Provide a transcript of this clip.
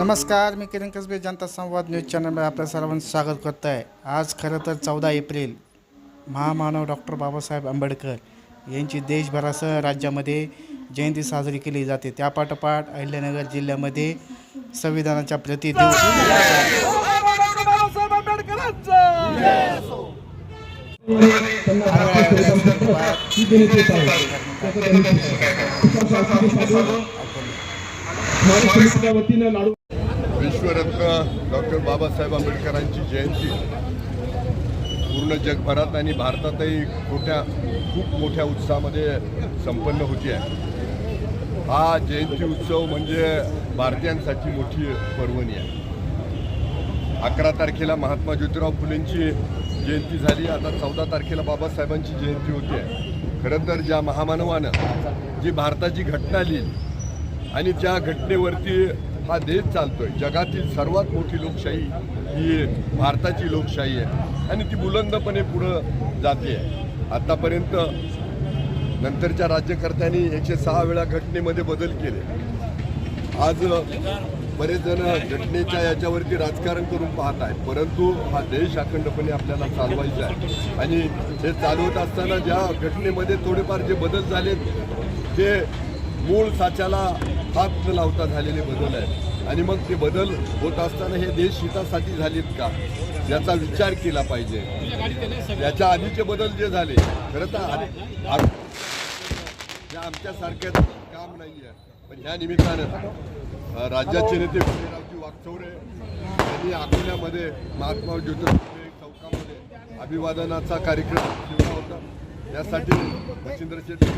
नमस्कार मी किरण कसबे जनता संवाद न्यूज चॅनलमध्ये आपल्या सर्वांचं स्वागत करतो आहे आज खरं तर चौदा एप्रिल महामानव डॉक्टर बाबासाहेब आंबेडकर यांची देशभरासह राज्यामध्ये जयंती साजरी केली जाते. त्यापाठोपाठ अहिल्यानगर जिल्ह्यामध्ये संविधानाच्या प्रति देऊ बाबासाहेब वतीनं लाडू विश्वरत्न डॉक्टर बाबासाहेब आंबेडकरांची जयंती. पूर्ण जगभरात आणि भारतातही मोठ्या खूप मोठ्या उत्साहामध्ये संपन्न होती आहे हा जयंती उत्सव म्हणजे भारतीयांसाठी मोठी पर्वणी आहे. अकरा तारखेला महात्मा ज्योतिराव फुलेंची जयंती झाली. आता चौदा तारखेला बाबासाहेबांची जयंती होती आहे खरं तर ज्या महामानवानं जी भारताची घटना लिहिली आणि त्या घटनेवरती हा देश चालतोय जगातील सर्वात मोठी लोकशाही ही भारताची लोकशाही आहे. आणि ती बुलंदपणे पुढं जाते. आतापर्यंत नंतरच्या राज्यकर्त्यांनी एकशे सहा वेळा घटनेमध्ये बदल केले. आज बरेच जण घटनेच्या याच्यावरती राजकारण करून पाहत आहेत. परंतु हा देश अखंडपणे आपल्याला चालवायचा आहे. आणि हे चालवत असताना ज्या घटनेमध्ये थोडेफार जे बदल झाले ते मूळ साच्याला हात न लावता झालेले बदल आहेत. आणि मग ते बदल होत असताना हे देश हितासाठी झालेत का? याचा विचार केला पाहिजे. याच्या आधीचे बदल जे झाले खरं तर या आमच्यासारख्याच काम नाही आहे पण ह्या निमित्तानं राज्याचे नेते विजयरावजी वागचौरे यांनी अकोल्यामध्ये महात्मा ज्योतिराव फुले चौकामध्ये अभिवादनाचा कार्यक्रम ठेवला होता. यासाठी मच्छिंद्र शेट्टी